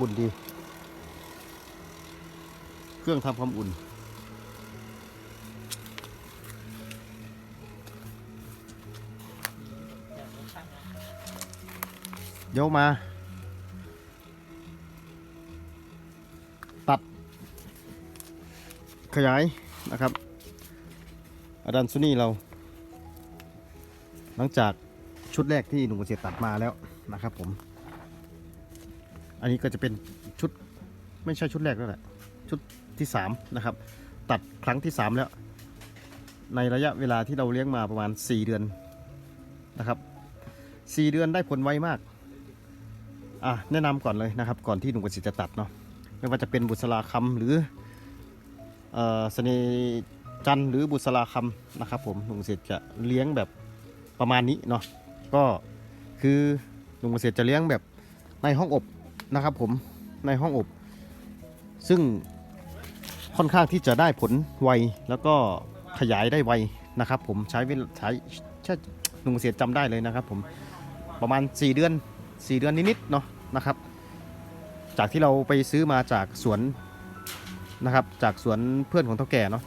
อุ่นดี เครื่องทำความอุ่น เดี๋ยวมา ตัด ขยายนะครับ อาดันซุนี่เรา หลังจากชุดแรกที่หนุ่มเกษตรตัดมาแล้วนะครับผม อันนี้ก็จะเป็นชุดไม่ใช่ชุดแรกแล้วแหละชุดที่3นะครับตัดครั้งที่ 3 แล้ว ในระยะเวลาที่เราเลี้ยงมาประมาณ 4 เดือนนะครับ4เดือนได้ผลไวมากอะแนะนำก่อนเลยนะครับ ก่อนที่หนุ่มเกษตรจะตัดเนาะไม่ว่าจะเป็นบุษราคำหรือเอ่อเสนจันหรือบุษราคำนะครับผมหนุ่มเกษตรจะเลี้ยงแบบประมาณนี้เนาะก็คือหนุ่มเกษตรจะเลี้ยงแบบในห้องอบ นะครับผมในห้องอบ ซึ่งค่อนข้างที่จะได้ผลไวแล้วก็ขยายได้ไวนะครับผมใช้ใช้ใช้หนุ่มเกษตรจำได้เลยนะครับผมประมาณ 4 เดือน 4 เดือนนิดๆเนาะนะครับ จากที่เราไปซื้อมาจากสวนนะครับ จากสวนเพื่อนของเท่าแก่เนาะ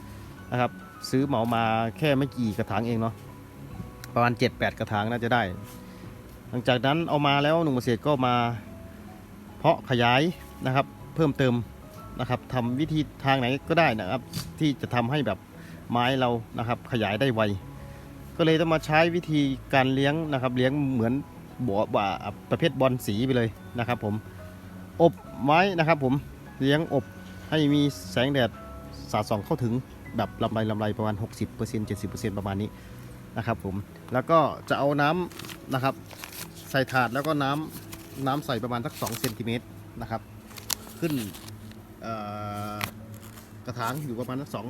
นะครับ ซื้อเหมามาแค่ไม่กี่กระถางเองเนาะประมาณ 7-8 กระถางน่าจะได้ หลังจากนั้นเอามาแล้วหนุ่มเกษตรก็มา เพาะขยายนะครับเพิ่มเติมนะครับทำวิธีทางไหนก็ได้นะครับ ที่จะทำให้แบบไม้เรานะครับขยายได้ไวก็เลยต้องมาใช้วิธีการเลี้ยงนะครับเลี้ยงเหมือนบัวบ่าประเภทบอลสีไปเลยนะครับ ผมอบไว้นะครับ ผมเลี้ยงอบให้มีแสงแดดสาดส่องเข้าถึงแบบลำไรลำไรประมาณ 60% 70%ประมาณนี้นะครับ ผมแล้วก็จะเอาน้ำนะครับ ใส่ถาดแล้วก็น้ำ น้ำใส่ประมาณสัก2เซนติเมตรนะครับ ขึ้นกระถางอยู่ประมาณสักสอง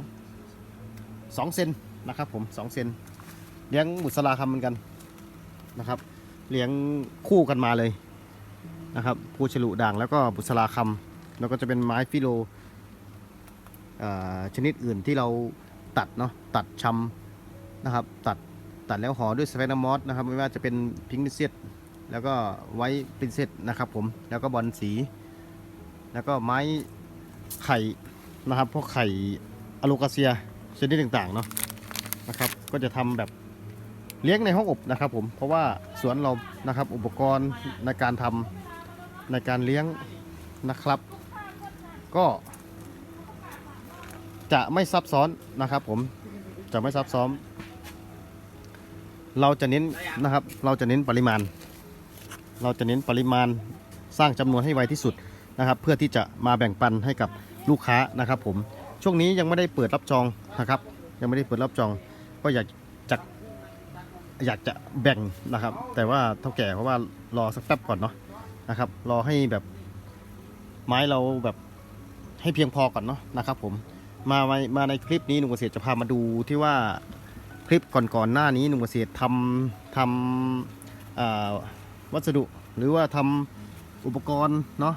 สองเซนนะครับผมสองเซนเลี้ยงบุษราคำเหมือนกันนะครับ เลี้ยงคู่กันมาเลยนะครับภูฉลุด่างแล้วก็บุษราคำแล้วก็จะเป็นไม้ฟิโลชนิดอื่นที่เราตัดเนาะตัดชำนะครับ ตัดตัดแล้วห่อด้วยสเฟนมอสนะครับ ไม่ว่าจะเป็นพิงค์เซต แล้วก็ไว้ปรินเซตนะครับผมแล้วก็บอลสี แล้วก็ไม้ไข่นะครับพวกไข่อะโลกาเซียชนิดต่างๆเนาะนะครับ ก็จะทำแบบเลี้ยงในห้องอบนะครับผมเพราะว่าสวนเรานะครับอุปกรณ์ในการทำในการเลี้ยงนะครับ ก็ จะไม่ซับซ้อนนะครับผมจะไม่ซับซ้อน เราจะเน้นนะครับ เราจะเน้นปริมาณ เราจะเน้นปริมาณสร้างจำนวนให้ไวที่สุดนะครับ เพื่อที่จะมาแบ่งปันให้กับลูกค้านะครับ ผมช่วงนี้ยังไม่ได้เปิดรับจองนะครับ ยังไม่ได้เปิดรับจอง ก็อยากจะอยากจะแบ่งนะครับ แต่ว่าเท่าแก่เพราะว่ารอสักแป๊บก่อนเนาะนะครับ รอให้แบบไม้เราแบบให้เพียงพอก่อนเนาะนะครับ ผมมามามาในคลิปนี้หนุ่มเกษตรจะพามาดูที่ว่าคลิปก่อนๆหน้านี้หนุ่มเกษตรทำทำอ่า วัสดุหรือว่าทำอุปกรณ์เนาะ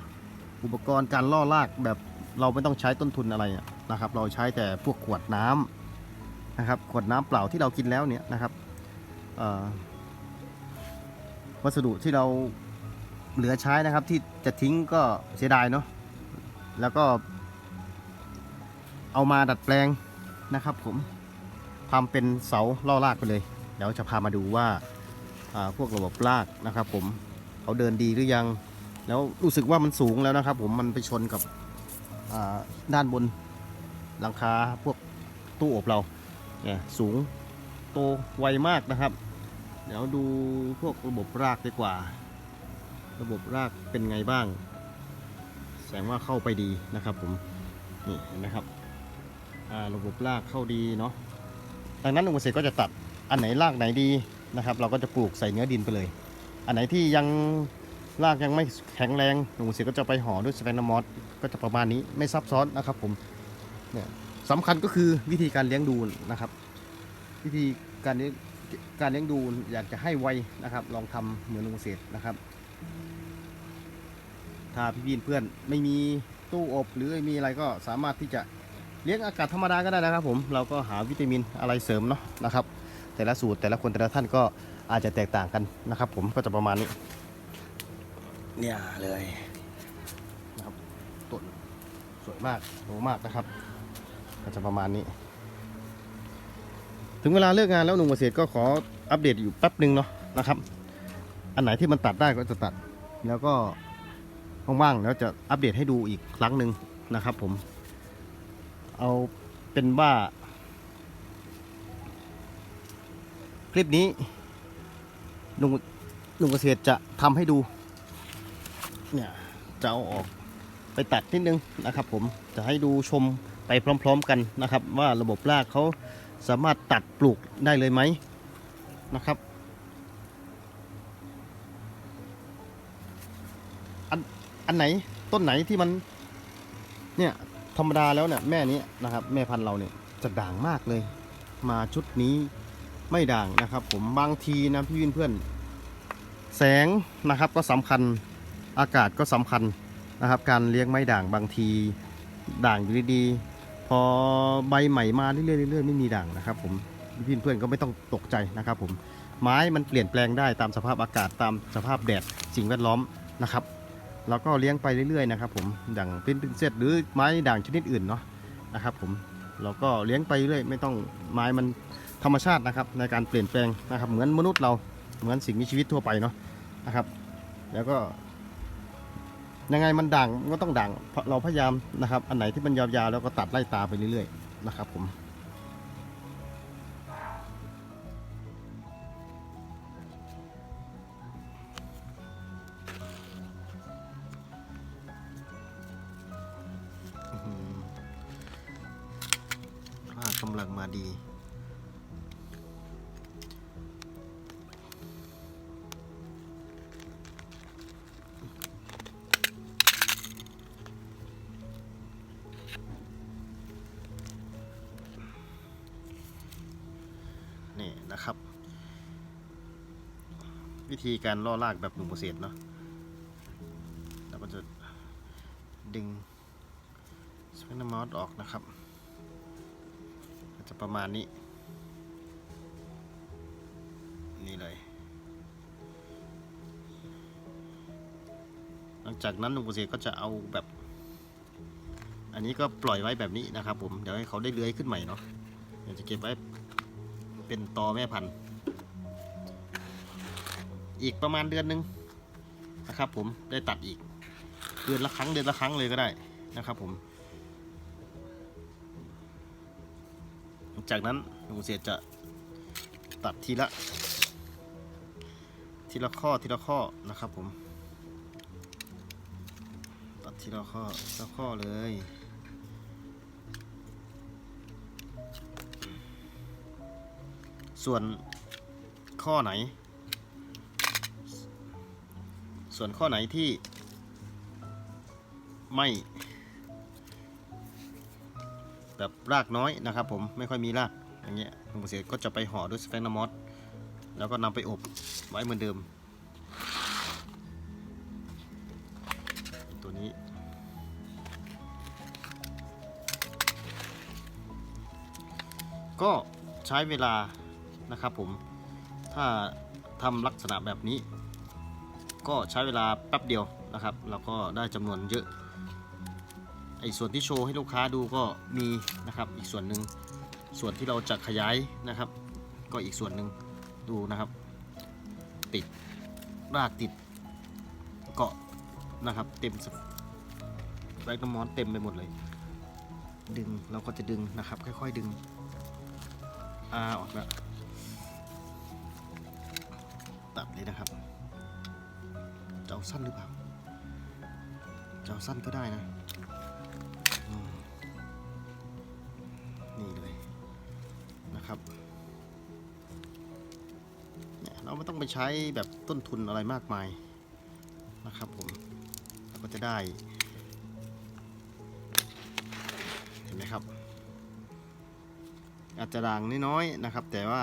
อุปกรณ์การล่อลากแบบเราไม่ต้องใช้ต้นทุนอะไรนะครับ เราใช้แต่พวกขวดน้ำนะครับ ขวดน้ำเปล่าที่เรากินแล้วเนี่ยนะครับวัสดุที่เราเหลือใช้นะครับ ที่จะทิ้งก็เสียดายเนาะแล้วก็ เอามาดัดแปลงนะครับ ผมทำเป็นเสาล่อลากไปเลย เดี๋ยวจะพามาดูว่า พวกระบบลากนะครับผมเขาเดินดีหรือยัง แล้วรู้สึกว่ามันสูงแล้วนะครับผมมันไปชนกับด้านบนหลังคาพวกตู้อบเราเนี่ยสูงโตไวมากนะครับ เดี๋ยวดูพวกระบบรากดีกว่า ระบบรากเป็นไงบ้าง แสดงว่าเข้าไปดีนะครับผมนี่เห็นไหมครับระบบรากเข้าดีเนาะดังนั้นลุงเสรก็จะตัดอันไหนรากไหนดี นะครับ เราก็จะปลูกใส่เนื้อดินไปเลย อันไหนที่ยังรากยังไม่แข็งแรงหนูเสียก็จะไปห่อด้วยสเปนมอสก็จะประมาณนี้ไม่ซับซ้อนนะครับผมเนี่ยสำคัญก็คือวิธีการเลี้ยงดูนะครับ วิธีการเลี้ยงการเลี้ยงดูอยากจะให้ไวนะครับ ลองทำเหมือนลุงเกษตรนะครับ ถ้าพี่ๆเพื่อนไม่มีตู้อบหรือมีอะไรก็สามารถที่จะเลี้ยงอากาศธรรมดาก็ได้นะครับผมเราก็หาวิตามินอะไรเสริมเนาะนะครับ แต่ละสูตรแต่ละคนแต่ละท่านก็อาจจะแตกต่างกันนะครับ ผมก็จะประมาณนี้เนี่ยเลยนสวยมากโตมากนะครับ ก็จะประมาณนี้ ถึงเวลาเลิกงานแล้วหนุ่มเกษตรก็ขออัปเดตอยู่แป๊บหนึ่งเนาะนะครับ อันไหนที่มันตัดได้ก็จะตัด แล้วก็ว่างๆแล้วจะอัปเดตให้ดูอีกครั้งหนึ่งนะครับ ผม เอาเป็นว่า คลิปนี้หนุ่มหนุ่มเกษตรจะทำให้ดูเนี่ยจะเอาออกไปตัดนิดนึงนะครับผมจะให้ดูชมไปพร้อม ๆกันนะครับ ว่าระบบรากเขาสามารถตัดปลูกได้เลยไหมนะครับอันอันไหนต้นไหนที่มันเนี่ยธรรมดาแล้วเนี่ยแม่นี้นะครับ แม่พันธุ์เราเนี่ยจะด่างมากเลย มาชุดนี้ ไม่ด่างนะครับ ผมบางทีนะพี่วินเพื่อน แสงนะครับก็สำคัญอากาศก็สำคัญนะครับ การเลี้ยงไม้ด่างบางทีด่างอยู่ดีๆพอใบใหม่มาเรื่อยๆเรื่อยไม่มีด่างนะครับ ผมพี่เพื่อนก็ไม่ต้องตกใจนะครับผมไม้มันเปลี่ยนแปลงได้ตามสภาพอากาศตามสภาพแดดสิ่งแวดล้อมนะครับเราก็เลี้ยงไปเรื่อยๆนะครับ ผมด่างเป็นเป็นเซตหรือไม้ด่างชนิดอื่นเนาะนะครับ ผมเราก็เลี้ยงไปเรื่อยไม่ต้องไม้มัน ธรรมชาตินะครับในการเปลี่ยนแปลงนะครับ เหมือนมนุษย์เราเหมือนสิ่งมีชีวิตทั่วไปเนาะนะครับ แล้วก็ยังไงมันด่างก็ต้องด่างเราะเราพยายามนะครับ อันไหนที่มันยาวๆแล้วก็ตัดไล่ตาไปเรื่อยๆนะครับผม วิธีการล่อลากแบบหนุ่มเกษตรเนาะเราก็จะดึงสเปนมอสออกนะครับ จะประมาณนี้ นี่เลย หลังจากนั้นหนุ่มเกษตรก็จะเอาแบบ อันนี้ก็ปล่อยไว้แบบนี้นะครับผม เดี๋ยวให้เขาได้เลื้อยขึ้นใหม่เนาะเดี๋ยวจะเก็บไว้เป็นตอแม่พันธุ์ อีกประมาณเดือนหนึ่งนะครับ ผมได้ตัดอีก เดือนละครั้งเดือนละครั้งเลยก็ได้นะครับผมจากนั้นลุงเสียจะตัดทีละ ทีละข้อทีละข้อนะครับผม ตัดทีละข้อทีละข้อเลยส่วนข้อไหน ส่วนข้อไหนที่ไม่แบบรากน้อยนะครับผมไม่ค่อยมีรากอย่างเงี้ยลุงเกษตรก็จะไปห่อด้วยสแฟนามอสแล้วก็นำไปอบไว้เหมือนเดิม ตัวนี้ ก็ใช้เวลานะครับผมถ้าทำลักษณะแบบนี้ ก็ใช้เวลาแป๊บเดียวนะครับ แล้วก็ได้จำนวนเยอะไอ้ส่วนที่โชว์ให้ลูกค้าดูก็มีนะครับ อีกส่วนหนึ่งส่วนที่เราจะขยายนะครับ ก็อีกส่วนหนึ่งดูนะครับ ติดรากติดเกาะนะครับเต็มแบกน้ำมอนเต็มไปหมดเลย ดึงเราก็จะดึงนะครับ ค่อยๆดึงอาออกแล้วตัดเลยนะครับ สั้นหรือเปล่าจะเอาสั้นก็ได้นะนี่เลยนะครับเนี่ยเราไม่ต้องไปใช้แบบต้นทุนอะไรมากมายนะครับผมเราก็จะได้ เห็นไหมครับ อาจจะด่างน้อยๆนะครับ แต่ว่า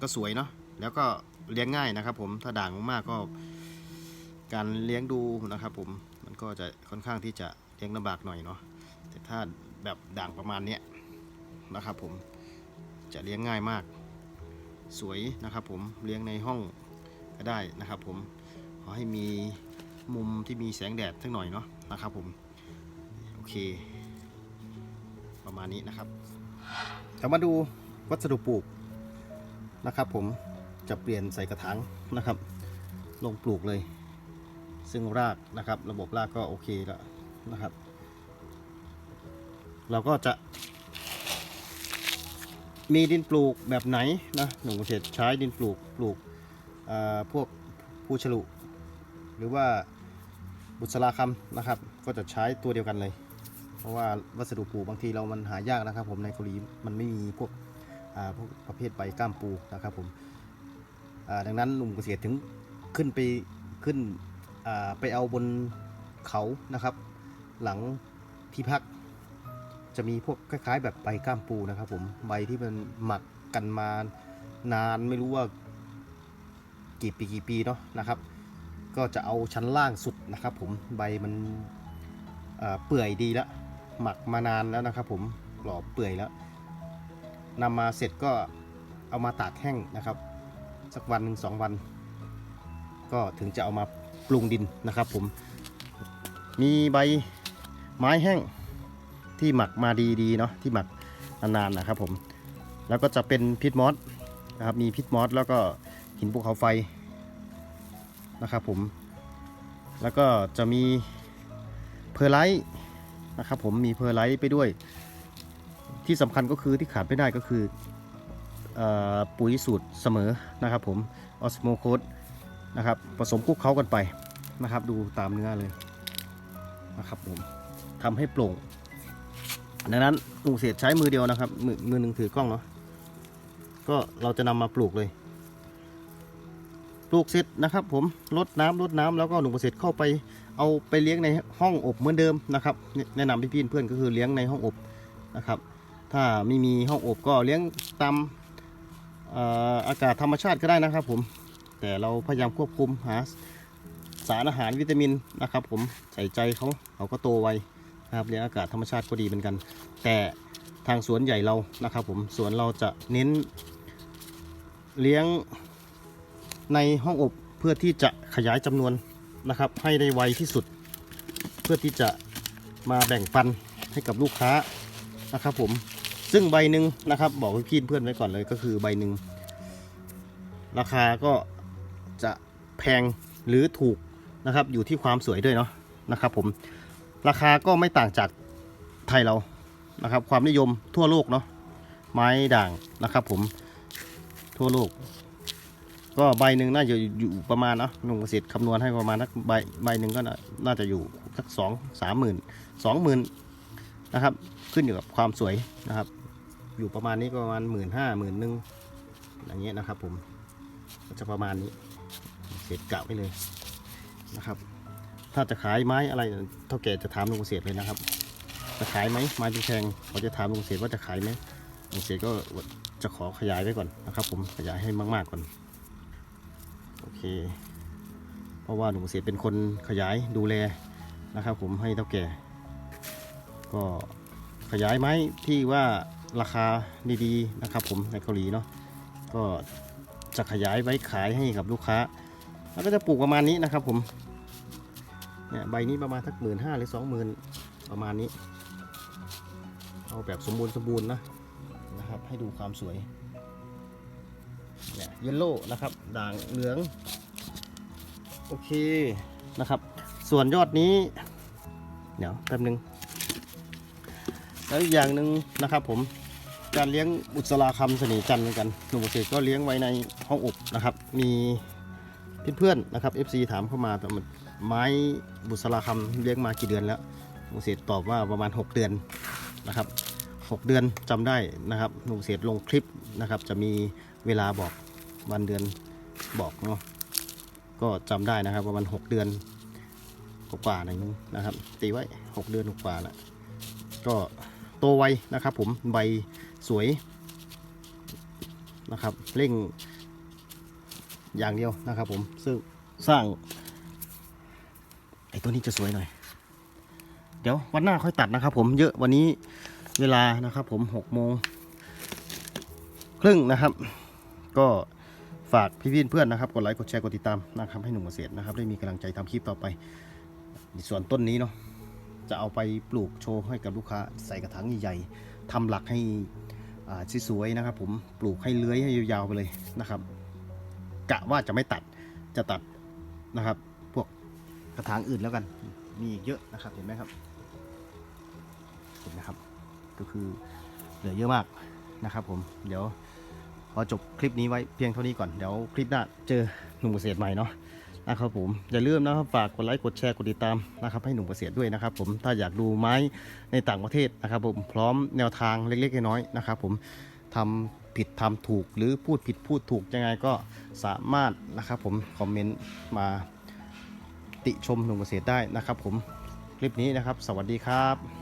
ก็สวยเนาะแล้วก็เลี้ยงง่ายนะครับผมถ้าด่างมากๆก็ การเลี้ยงดูนะครับผมมันก็จะค่อนข้างที่จะเลี้ยงลำบากหน่อยเนาะแต่ถ้าแบบด่างประมาณเนี้ยนะครับผมจะเลี้ยงง่ายมาก สวยนะครับผมเลี้ยงในห้องก็ได้นะครับผมขอให้มีมุมที่มีแสงแดดสักหน่อยเนาะนะครับผมโอเค ประมาณนี้นะครับเรามาดูวัสดุปลูกนะครับผมจะเปลี่ยนใส่กระถางนะครับ ลงปลูกเลย ซึ่งรากนะครับ ระบบรากก็โอเคแล้วนะครับ เราก็จะ มีดินปลูกแบบไหนนะหนุ่มเกษตรใช้ดินปลูกปลูกพวกผู้ฉลุ หรือว่าบุษราคำนะครับ ก็จะใช้ตัวเดียวกันเลย เพราะว่าวัสดุปลูกบางทีเรามันหายากนะครับ ผมในเกาหลีมันไม่มีพวกพวกประเภทใบก้ามปูนะครับผมดังนั้นหนุ่มเกษตรถึงขึ้นไปขึ้น ไปเอาบนเขานะครับ หลังที่พัก จะมีพวกคล้ายๆ แบบใบก้ามปูนะครับ ผมใบที่มันหมักกันมานานไม่รู้ว่ากี่ปีกี่ปีเนาะนะครับ ก็จะเอาชั้นล่างสุดนะครับ ผมใบมันเปื่อยดีแล้วหมักมานานแล้วนะครับ ผมกรอเปื่อยแล้วนำมาเสร็จก็เอามาตากแห้งนะครับ สักวันหนึ่งสองวัน ก็ถึงจะเอามา ปรุงดินนะครับผม มีใบไม้แห้งที่หมักมาดีๆเนาะที่หมักนานๆนะครับผม แล้วก็จะเป็นพิษมอสนะครับมีพิษมอสแล้วก็หินภูเขาไฟนะครับผม แล้วก็จะมีเพอร์ไลท์นะครับผมมีเพอร์ไลท์ไปด้วย ที่สำคัญก็คือที่ขาดไม่ได้ก็คืออปุ๋ยสูตรเสมอนะครับผมออสโมโคด นะครับผสมคลุกเคล้ากันไปนะครับ ดูตามเนื้อเลยนะครับผมทำให้โปร่งดังนั้นลุงเสียใช้มือเดียวนะครับ มือมือหนึ่งถือกล้องเนาะก็เราจะนำมาปลูกเลย ปลูกเสร็จนะครับ ผมลดน้ำลดน้ำแล้วก็หนุ่มเกษตรเข้าไปเอาไปเลี้ยงในห้องอบเหมือนเดิมนะครับ แนะนำพี่ๆเพื่อนก็คือเลี้ยงในห้องอบนะครับ ถ้าไม่มีห้องอบก็เลี้ยงตามอ่ออากาศธรรมชาติก็ได้นะครับ ผม แต่เราพยายามควบคุมหาสารอาหารวิตามินนะครับ ผมใส่ใจเขาเขาก็โตไวนะครับเลี้ยงอากาศธรรมชาติก็ดีเหมือนกัน แต่ทางสวนใหญ่เรานะครับ ผมสวนเราจะเน้น เลี้ยงในห้องอบเพื่อที่จะขยายจำนวนนะครับ ให้ได้ไวที่สุด เพื่อที่จะมาแบ่งปันให้กับลูกค้านะครับ ผมซึ่งใบหนึ่งนะครับ บอกพี่เพื่อนไว้ก่อนเลยก็คือใบหนึ่งราคาก็ จะแพงหรือถูกนะครับ อยู่ที่ความสวยด้วยเนาะนะครับผมราคาก็ไม่ต่างจากไทยเรานะครับ ความนิยมทั่วโลกเนาะไม้ด่างนะครับ ผมทั่วโลก ก็ใบหนึ่งน่าจะอยู่ประมาณเนาะหนุ่มเกษตรคำนวณให้ประมาณนักใบใบหนึ่งก็น่าน่าจะอยู่สักสองสามหมื่นสองหมื่นนะครับ ขึ้นอยู่กับความสวยนะครับ อยู่ประมาณนี้ก็ประมาณหมื่นห้าหมื่นหนึ่งอย่างเงี้ยนะครับ ผมก็จะประมาณนี้ เกะไปเลยนะครับ ถ้าจะขายไม้อะไรเท่าแก่จะถามลุงเกษตรเลยนะครับ จะขายไหมไม้แพงเขาจะถามลุงเกษตรว่าจะขายไหมลุงเกษตรก็จะขอขยายไว้ก่อนนะครับ ผมขยายให้มาก ๆก่อนโอเค เพราะว่าลุงเกษตรเป็นคนขยายดูแลนะครับ ผมให้เท่าแก่ ก็ขยายไม้ที่ว่าราคาดีๆนะครับ ผมในเกาหลีเนาะก็จะขยายไว้ขายให้กับลูกค้า แล้วก็จะปลูกประมาณนี้นะครับผมเนี่ยใบนี้ประมาณสักหมื่นห้าหรือสองหมื่นประมาณนี้ เอาแบบสมบูรณ์สมบูรณ์นะนะครับ ให้ดูความสวยเนี่ยเยลโล่นะครับด่างเหลือง โอเคนะครับ ส่วนยอดนี้ เดี๋ยวแป๊บนึงแล้วอีกอย่างหนึ่งนะครับผมการเลี้ยงบุษราคำเสน่ห์จันทร์เหมือนกันหนุ่มเกษตรก็เลี้ยงไว้ในห้องอบนะครับ มี เพื่อนๆนะครับ FC ถามเข้ามาแต่มันไม้บุษราคำเลี้ยงมากี่เดือนแล้วลุงเศษตอบว่าประมาณ 6 เดือนนะครับ 6 เดือนจำได้นะครับลุงเศษลงคลิปนะครับ จะมีเวลาบอกวันเดือนบอกเนาะก็จำได้นะครับประมาณ 6 เดือนกว่าๆหน่อยนึงนะครับ ตีไว้ 6 เดือนกว่าๆนะก็โตไวนะครับ ผมใบสวยนะครับ เร่ง อย่างเดียวนะครับผมซึ่งสร้างไอ้ตัวนี้จะสวยหน่อย เดี๋ยววันหน้าค่อยตัดนะครับผมเยอะวันนี้เวลานะครับผมหกโมงครึ่งนะครับ ก็ฝากพี่ๆเพื่อนนะครับกดไลค์กดแชร์กดติดตามนะครับให้หนุ่มเกษตรนะครับได้มีกำลังใจทำคลิปต่อไปส่วนต้นนี้เนาะจะเอาไปปลูกโชว์ให้กับลูกค้าใส่กระถางใหญ่ๆทำหลักให้สวยๆนะครับ ผมปลูกให้เลื้อยให้ยาวๆไปเลยนะครับ กะว่าจะไม่ตัดจะตัดนะครับ พวกกระถางอื่นแล้วกัน มีอีกเยอะนะครับเห็นไหมครับ เห็นนะครับ ก็คือเหลือเยอะมากนะครับ ผมเดี๋ยวขอจบคลิปนี้ไว้เพียงเท่านี้ก่อนเดี๋ยวคลิปหน้าเจอหนุ่มเกษตรใหม่เนาะนะครับผมอย่าลืมนะครับฝากกดไลค์กดแชร์กดติดตามนะครับให้หนุ่มเกษตรด้วยนะครับ ผมถ้าอยากดูไม้ในต่างประเทศนะครับ ผมพร้อมแนวทางเล็กๆน้อยๆนะครับ ผมทำ ผิดทำถูกหรือพูดผิดพูดถูกยังไงก็สามารถนะครับผมคอมเมนต์มาติชมหนุ่มเกษตรได้นะครับผมคลิปนี้นะครับ สวัสดีครับ